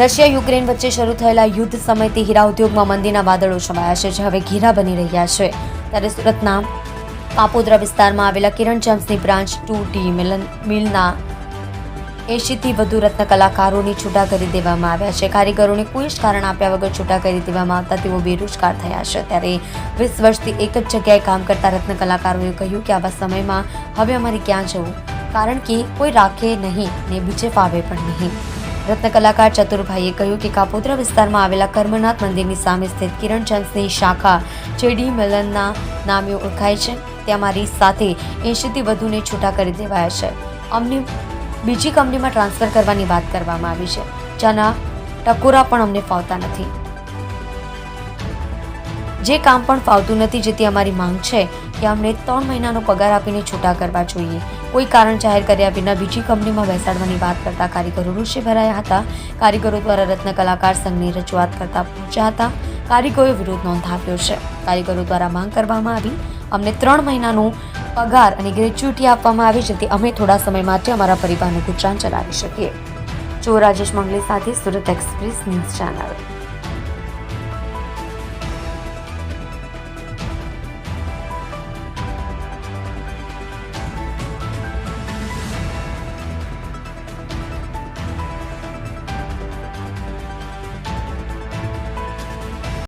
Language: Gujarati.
રશિયા યુક્રેન વચ્ચે શરૂ થયેલા યુદ્ધ સમયથી હીરા ઉદ્યોગમાં મંદીના વાદળો છવાયા છે, જે હવે ઘેરા બની રહ્યા છે. ત્યારે સુરતના પાપોદરા વિસ્તારમાં આવેલા કિરણ જેમ્સની બ્રાન્ચ ટુ ટી મિલન એંશીથી વધુ રત્ન કલાકારોની છૂટા કરી દેવામાં આવ્યા છે. કારીગરોને કોઈ જ કારણ આપ્યા વગર છૂટા કરી દેવામાં આવતા તેઓ બેરોજગાર થયા છે. ત્યારે વીસ વર્ષથી એક જ જગ્યાએ કામ કરતા રત્ન કલાકારોએ કહ્યું કે આવા સમયમાં હવે અમારે ક્યાં જવું? કારણ કે કોઈ રાખે નહીં ને બીજે ફાવે પણ નહીં. રત્ન કલાકાર ચતુરભાઈએ કહ્યું કે કાપોદ્રા વિસ્તારમાં આવેલા કર્મનાથ મંદિરની સામે સ્થિત કિરણ ચંદ્સની શાખા ચેડી મિલનના નામે ઓળખાય છે. ત્યાં મારી સાથે એંશીથી વધુને છૂટા કરી દેવાયા છે. અમને બીજી કંપનીમાં ટ્રાન્સફર કરવાની વાત કરવામાં આવી છે. જેના ટકોરા પણ અમને ફાવતા નથી. જે કામ પણ ફાવતું નથી, જેથી અમારી માંગ છે કે અમને ત્રણ મહિનાનો પગાર આપીને છૂટા કરવા જોઈએ. કોઈ કારણ જાહેર કર્યા વિના બીજી કંપનીમાં બેસાડવાની વાત કરતા કારીગરો ઋષિ ભરાયા હતા. કારીગરો દ્વારા રત્ન કલાકાર સંઘની રજૂઆત કરતા પહોંચ્યા હતા. કારીગરોએ વિરોધ નોંધાવ્યો છે. કારીગરો દ્વારા માંગ કરવામાં આવી. અમને ત્રણ મહિનાનો પગાર અને ગ્રેચ્યુટી આપવામાં આવી, જેથી અમે થોડા સમય માટે અમારા પરિવારનું ગુજરાન ચલાવી શકીએ. જો રાજેશ મંગલે સાથે સુરત એક્સપ્રેસ ન્યૂઝ ચેનલ.